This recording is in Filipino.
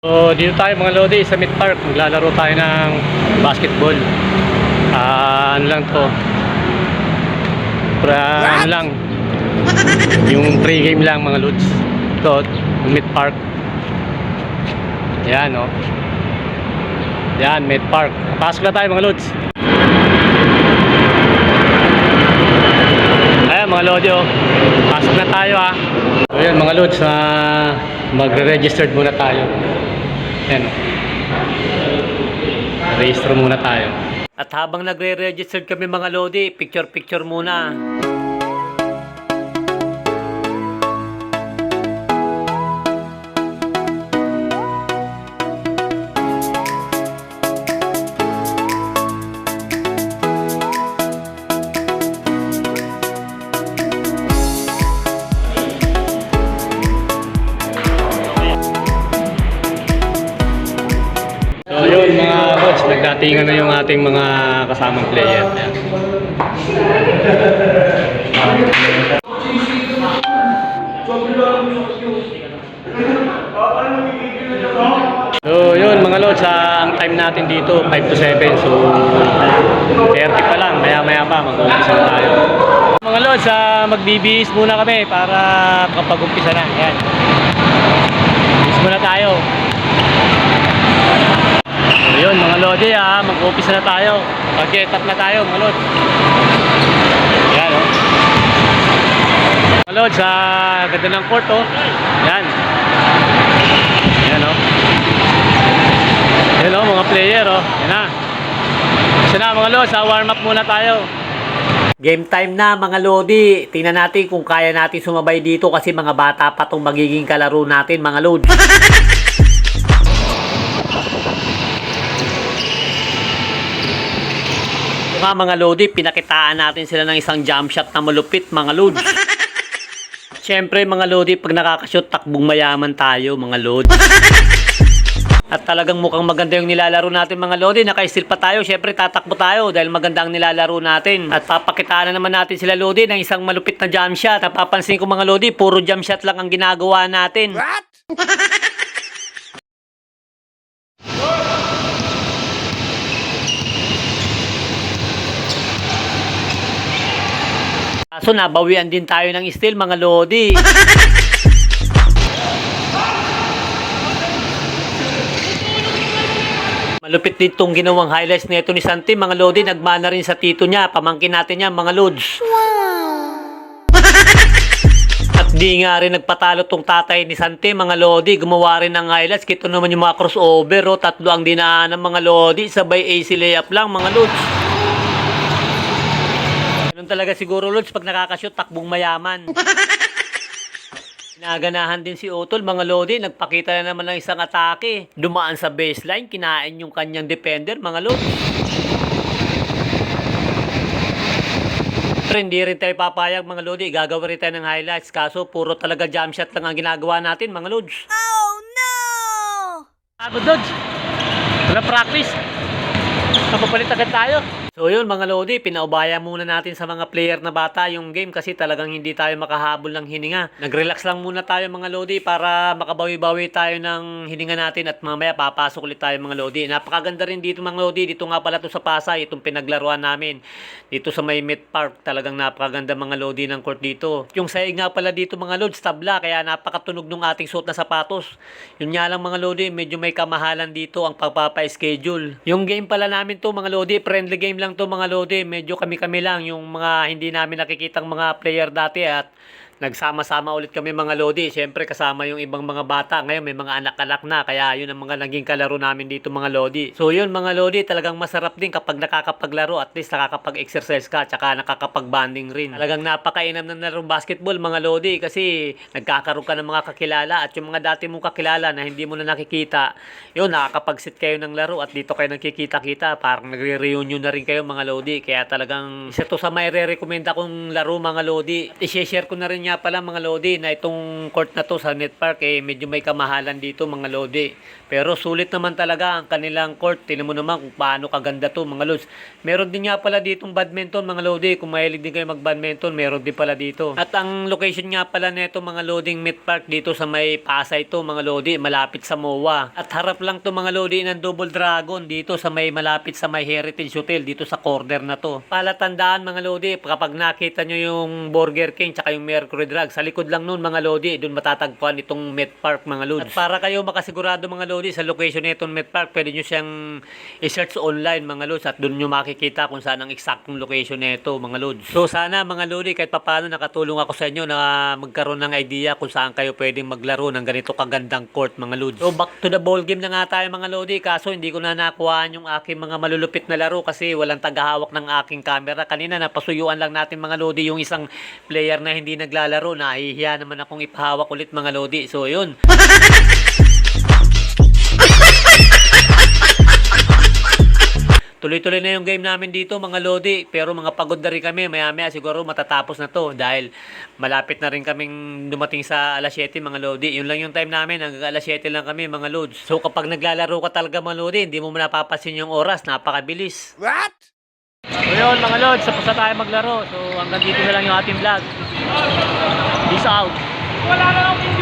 So, dito tayo mga Lodi sa Mid Park. Maglalaro tayo ng basketball. Ah, ano lang to? Pra, ano lang? Yung pre-game lang mga Lods. Yung Mid Park. Yan, no? Yan, Mid Park. Pasok na tayo mga Lods. Ayan mga Lodi, oh. Pasok na tayo, ha. So, yan mga Lods, ah, magre-registered muna tayo. Ayan. oh. Register muna tayo. At habang nagre-register kami mga Lodi, picture-picture muna. Coach, nagdatingan na yung ating mga kasamang player. Ayan. So yun mga lods, ah, ang time natin dito 5 to 7 so 30 pa lang, maya maya pa mag-umpisa na tayo. Mga lods, ah, magbibihis muna kami para makapag-umpisa na. Ayan. Bihis muna tayo. So mga lodi ah, mag-umpisa na tayo. Mag-get up na tayo mga lods. Yan oh. Mga lods, ah, ganda ng court oh. Yan. Yan oh. Yan oh, mga player oh. Yan na. Kasi na mga lods, ah, warm up muna tayo. Game time na mga Lodi. Tingnan natin kung kaya natin sumabay dito kasi mga bata pa tong magiging kalaro natin mga Lodi. Mga mga Lodi, pinakitaan natin sila ng isang jump shot na malupit mga Lodi. Siyempre mga Lodi, pag nakakashoot, takbong mayaman tayo mga Lodi. At talagang mukhang maganda yung nilalaro natin mga Lodi. Naka-steal pa tayo. Siyempre tatakbo tayo dahil maganda ang nilalaro natin. At papakitaan na naman natin sila Lodi ng isang malupit na jump shot. Napapansin ko mga Lodi, puro jump shot lang ang ginagawa natin. What? Kaso nabawian din tayo ng steal mga Lodi. Malupit din itong ginawang highlights nito ni Santi. Mga Lodi, nagmana rin sa tito niya. Pamangkin natin yan, mga Lods. At di nga rin nagpatalo tong tatay ni Santi, mga Lodi. Gumawa rin ng highlights. Kito naman yung mga crossover. Oh. Tatlo ang dinaan ng mga Lodi. Sabay AC layup lang, mga Lods. Ganun talaga siguro, Lods, pag nakakashoot, takbong mayaman. Naganahan din si Otol, mga Lodi, nagpakita na naman ng isang atake. Dumaan sa baseline, kinain yung kanyang defender, mga Lodi. Pero hindi rin tayo papayag, mga Lodi. Gagawin rin tayo ng highlights. Kaso, puro talaga jump shot lang ang ginagawa natin, mga Lods. Oh no! Pagod, Lods. Wala practice. Napapalit agad tayo. So yun mga Lodi, pinaubaya muna natin sa mga player na bata yung game kasi talagang hindi tayo makahabol ng hininga. Nag-relax lang muna tayo mga Lodi para makabawi-bawi tayo ng hininga natin at mamaya papasok ulit tayo mga Lodi. Napakaganda rin dito mga Lodi, dito nga pala to sa Pasay, itong pinaglaruan namin. Dito sa may Met Park, talagang napakaganda mga Lodi ng court dito. Yung saig nga pala dito mga Lods, tabla, kaya napakatunog ng ating suot na sapatos. Yun nga lang mga Lodi, medyo may kamahalan dito ang pagpapa-schedule. Yung game pala namin to mga Lodi, friendly game lang to mga Lodi, medyo kami-kami lang yung mga hindi namin nakikitang mga player dati at nagsama-sama ulit kami mga Lodi. Siyempre kasama yung ibang mga bata. Ngayon may mga anak-anak na kaya yun ang mga naging kalaro namin dito mga Lodi. So yun mga Lodi, talagang masarap din kapag nakakapaglaro at least nakakapag-exercise ka tsaka nakakapag-banding rin. Talagang napakainam na larong basketball mga Lodi kasi nagkakaroon ka ng mga kakilala at yung mga dati mong kakilala na hindi mo na nakikita, yun nakakapag-sit kayo ng laro at dito kayo nagkikita-kita. Parang nagre-reunion na rin kayo mga Lodi. Kaya talagang isa to sa may re-recommenda kong laro mga Lodi. I-share ko na rin nga pala mga Lodi na itong court na to sa Net Park eh medyo may kamahalan dito mga Lodi. Pero sulit naman talaga ang kanilang court. Tingnan mo naman kung paano kaganda to mga Lods. Meron din nga pala ditong badminton mga Lodi. Kung mahilig din kayo mag-badminton, meron din pala dito. At ang location nga pala nito mga Loding Met Park dito sa may Pasay to mga Lodi, malapit sa MOA. At harap lang to mga Lodi ng Double Dragon dito sa may malapit sa may Heritage Hotel dito sa corner na to. Palatandaan mga Lodi, kapag nakita nyo yung Burger King tsaka yung Mercury Drug, sa likod lang nun mga Lodi, doon matatagpuan itong Met Park mga Lods. At para kayo makasigurado mga Lodi sa location nitong Met Park, pwede nyo siyang i-search online mga Lods at doon nyo makikita kung saan ang eksaktong location nito mga Lods. So sana mga Lodi, kahit papano nakatulong ako sa inyo na magkaroon ng idea kung saan kayo pwedeng maglaro ng ganito kagandang court mga Lods. So back to the ball game na nga tayo mga Lodi, kaso hindi ko na nakuhaan yung aking mga malulupit na laro kasi walang tagahawak ng aking camera. Kanina napasuyuan lang natin mga Lodi yung isang player na hindi naglalaro. Nahihiya naman akong ipahawak ulit mga Lodi. So yun. Tuloy-tuloy na yung game namin dito mga Lodi. Pero mga pagod na rin kami. Maya-maya siguro matatapos na to. Dahil malapit na rin kaming dumating sa alas 7 mga Lodi. Yun lang yung time namin. Hanggang alas 7 lang kami mga Lods. So kapag naglalaro ka talaga mga Lodi, hindi mo napapansin yung oras. Napakabilis. What? So yun mga Lods, tapos na tayo maglaro. So hanggang dito na lang yung ating vlog. Peace out. Wala na lang